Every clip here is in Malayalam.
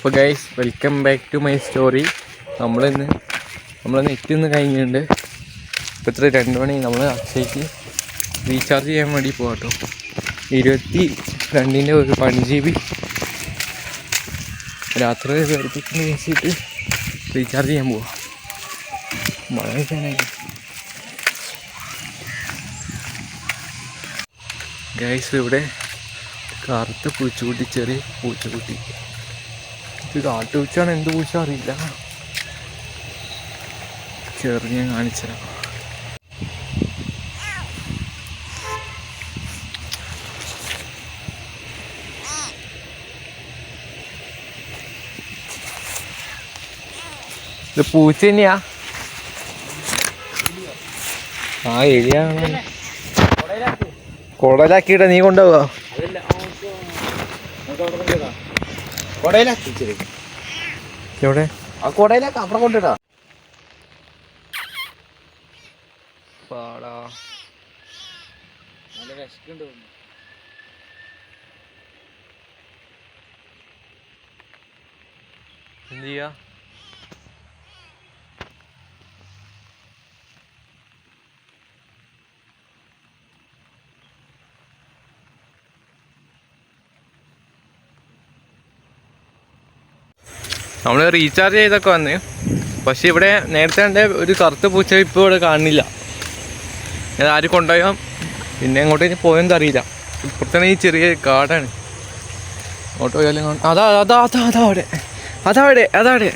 അപ്പോൾ guys welcome back to my story നമ്മളിന്ന് നമ്മൾ നെറ്റ് ഇന്ന് കഴിഞ്ഞിട്ടുണ്ട്. ഇപ്പോൾ ഇത്ര രണ്ട് മണി നമ്മൾ അക്ഷയ്ക്ക് റീചാർജ് ചെയ്യാൻ വേണ്ടി പോകാം കേട്ടോ ഇരുപത്തി രണ്ടിന്റെ ഒരു വൺ ജി ബി രാത്രി പേടിപ്പിക്കുന്ന വെച്ചിട്ട് റീചാർജ് ചെയ്യാൻ പോവാം. മഴ വെച്ചാണെങ്കിൽ ഗൈസ് ഇവിടെ കറുത്ത പൂച്ചക്കുട്ടി ചെറിയ പൂച്ചക്കുട്ടി ഇത് കാട്ടുപൂച്ചാണ് എന്ത് പൂച്ച അറിയില്ല. ചെറിയ ഞാൻ കാണിച്ചുതരാം ഇത് പൂച്ച തന്നെയാ. ആ എലിയാണ്. കുടലാക്കിയിട്ട് നീ കൊണ്ടുപോവാ? എവിടെ? ആ കൊടയിലേക്ക് അപ്പുറം കൊണ്ടിടാ. പാടാ. നല്ല വിശക്കുണ്ട് എന്ത് ചെയ്യാ? നമ്മൾ റീചാർജ് ചെയ്തൊക്കെ വന്ന്. പക്ഷെ ഇവിടെ നേരത്തെ കണ്ട ഒരു കറുത്ത പൂച്ച ഇപ്പോൾ ഇവിടെ കാണുന്നില്ല. ഞാൻ ആര് കൊണ്ടുപോയോ? പിന്നെ എങ്ങോട്ടേക്ക് പോയെന്ന് അറിയില്ല. ഇപ്പുറത്താണ് ഈ ചെറിയ കാടാണ്. അങ്ങോട്ട് പോയാലും അതാ അതാ അതാ അതാ അവിടെ. അതാ അവിടെ അതാ അവിടെ.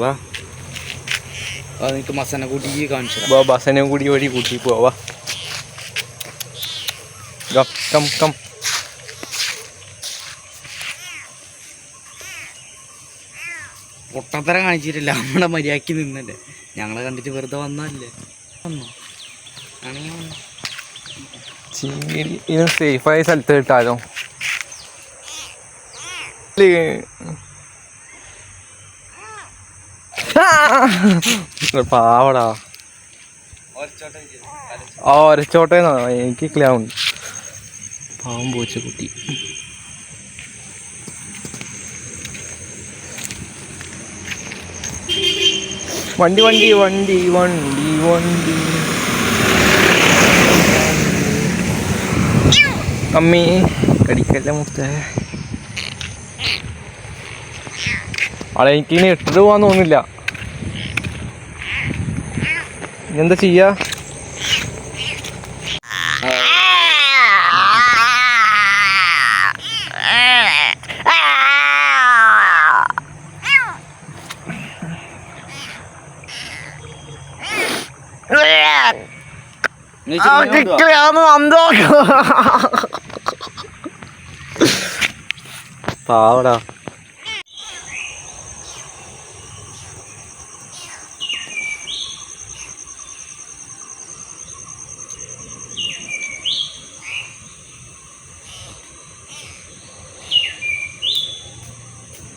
വാ. മസാല കൂട്ടി കാണിച്ചു വാ ബസനെ കൂടി വഴി കൂട്ടി പോവാ വാ come, come. പൊട്ടത്തരം കാണിച്ചിട്ടില്ല. നമ്മുടെ മര്യാദയ്ക്ക് നിന്നല്ലേ. ഞങ്ങളെ കണ്ടിട്ട് വെറുതെ വന്നല്ലേ വന്നോ? ഇത് സേഫായ സ്ഥലത്ത് കിട്ടാലോ? പാവടാ. ആ ഒരച്ചോട്ടേന്നാ എനിക്ക് ക്ലാവും പാവം പൂച്ച കുട്ടി. വണ്ടി വണ്ടി വണ്ടി വണ്ടി വണ്ടി. അമ്മി കടിക്കല്ല മുത്ത? ആളെ എനിക്കിനി ഇട്ടിട്ട് പോകാൻ ഇനി എന്താ ചെയ്യാ? പാവടാ.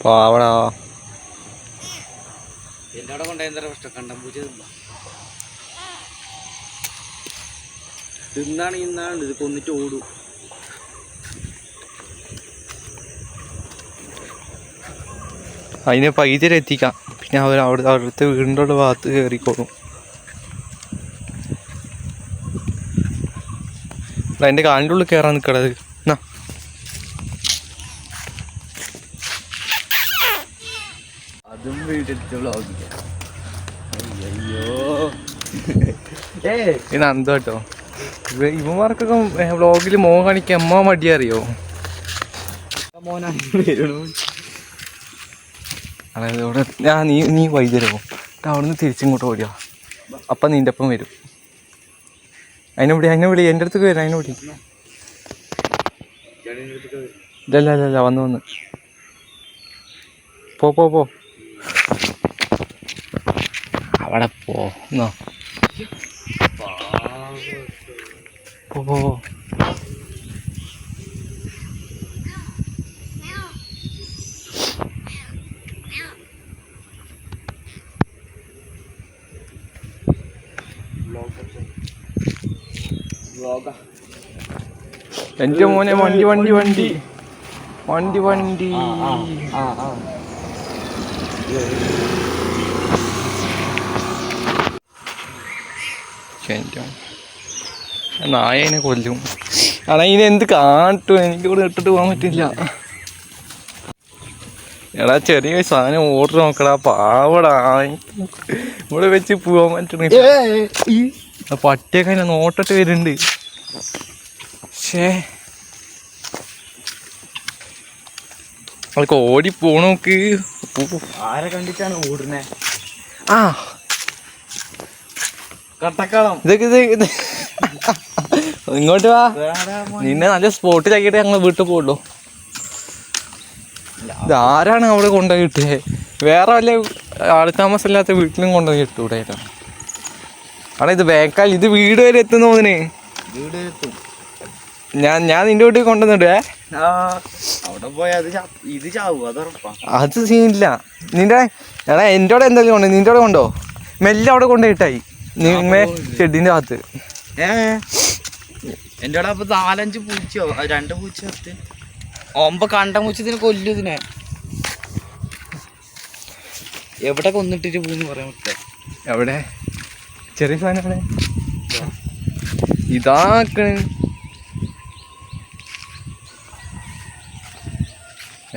പാവടാ. എന്റെ അവിടെ കൊണ്ടുപോയ കണ്ടം പൂച്ച തിന്നാണ് ഇന്നാണ് ഇത് കൊന്നിട്ട് ഓടും. അതിനെ പൈതൽ എത്തിക്കാം. പിന്നെ അവർ അവിടെ അവിടുത്തെ വീടിന്റെ ഭാഗത്ത് കയറിക്കോളും. അതിന്റെ കാലിന്റെ ഉള്ളിൽ കയറാൻ നിൽക്കണത് എന്നാ അതും വ്ളോഗില്ല അയ്യോ ഏ ഇത് അന്ത കേട്ടോ. ഇവന്മാർക്കൊക്കെ വ്ളോഗിൽ മോൻ കാണിക്കാൻ അമ്മ മടിയറിയോ? അതായത് ഇവിടെ ഞാൻ നീ നീ വൈദ്യരോ? നിന്ന് തിരിച്ചിങ്ങോട്ട് ഓടിയാ? അപ്പം നിന്റെ ഒപ്പം വരും. അതിനെ വിളി അതിനെ വിളി എന്റെ അടുത്തേക്ക് വരും അതിനെ വിളി. ഇല്ല ഇല്ല ഇല്ല വന്ന് വന്ന്. പോ പോ പോ. അവിടെ പോ എന്നാ. പോ പോ പോ എന്റെ മോനെ വണ്ടി വണ്ടി വണ്ടി വണ്ടി വണ്ടി ആ ആ എന്റെ നായനെ കൊല്ലും. ആണാ ഇനി എന്ത് കാട്ടും? എനിക്ക് ഇവിടെ ഇട്ടിട്ട് പോകാൻ പറ്റില്ല. എടാ ചെറിയ സാധനം ഓർഡർ നോക്കടാ പാവടാ. ഇവിടെ വെച്ച് പോവാൻ പറ്റണില്ല. പട്ടിയൊക്കെ ഞാൻ നോട്ടിട്ട് വരുന്നുണ്ട്. പക്ഷേ അവൾക്ക് ഓടി പോണോക്ക് ആരെ കണ്ടിട്ടാണ് ഓടുന്നേ? ആ. കട്ടക്കളം. ഇതൊക്കെ ഇത് ഇത് ഇങ്ങോട്ട് വാ. നിന്നെ നല്ല സ്പോട്ടിലാക്കിയിട്ട് ഞങ്ങൾ വീട്ടിൽ പോകുള്ളൂ ഇതാരാണ് അവിടെ കൊണ്ടുപോയി കിട്ടിയത് വേറെ വല്ല ആൾ താമസമില്ലാത്ത വീട്ടിലും കൊണ്ടുപോയി കിട്ടൂടെ അവിടെ ഇത് വേക്കാൽ ഇത് വീട് വരെ എത്തുന്ന തോന്നിന് ഞാൻ ഞാൻ നിന്റെ വീട്ടിൽ കൊണ്ടുവന്നിട്ടേ അത് സീനില്ല. നിന്റെ എടാ എന്റെ അവിടെ എന്തെങ്കിലും കൊണ്ടോ നിന്റെ അവിടെ കൊണ്ടോ? മെല്ലെ അവിടെ കൊണ്ടുപോയിട്ടായി നിങ്ങളെ ഷെഡിന്റെ അകത്ത്. ഏ? എന്റെ അവിടെ അപ്പൊ നാലഞ്ച് പൂച്ചയോ? രണ്ട് പൂച്ച ചത്ത് ഒമ്പ കണ്ട പൂച്ചതിനെ കൊല്ലു ഇതിനെ. എവിടെ കൊന്നിട്ടിട്ട് പോന്ന് പറയാൻ പറ്റ എവിടെ? ചെറിയ സാധനം എവിടെ? ഇതാക്കണ്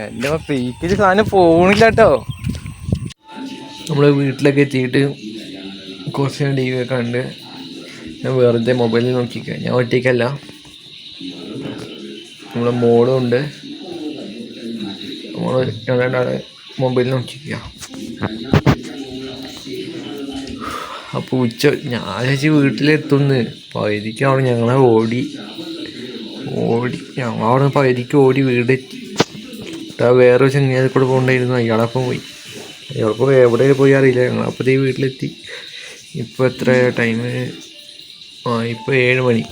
എന്റെ പീക്കിൽ സാധനം പോണില്ല കേട്ടോ. നമ്മൾ വീട്ടിലൊക്കെ എത്തിയിട്ട് കുറച്ച് ടി വി ഒക്കെ കണ്ട് ഞാൻ വെറുതെ മൊബൈലിൽ നോക്കിക്കുക ഞാൻ ഒറ്റയ്ക്കല്ല. നമ്മളെ മോളും ഉണ്ട്. നമ്മൾ രണ്ടാളെ മൊബൈലിൽ നോക്കിക്കുക അപ്പോൾ ഉച്ച ഞാൻ ചേച്ചി വീട്ടിലെത്തുന്നു. പകുതിക്കാണ് ഞങ്ങളെ ഓടി. ഓടി. ഞങ്ങളവിടെ പകുതിക്ക് ഓടി ഇതാ വേറെ ചെങ്ങാതി കൂടെ പോകണ്ടായിരുന്നു. അയാളപ്പം പോയി. അയാളപ്പം എവിടെ പോയി അറിയില്ല. ഞങ്ങളപ്പത്തേ വീട്ടിലെത്തി. ഇപ്പോൾ എത്ര ടൈം ആ ഇപ്പോൾ ഏഴ് മണി.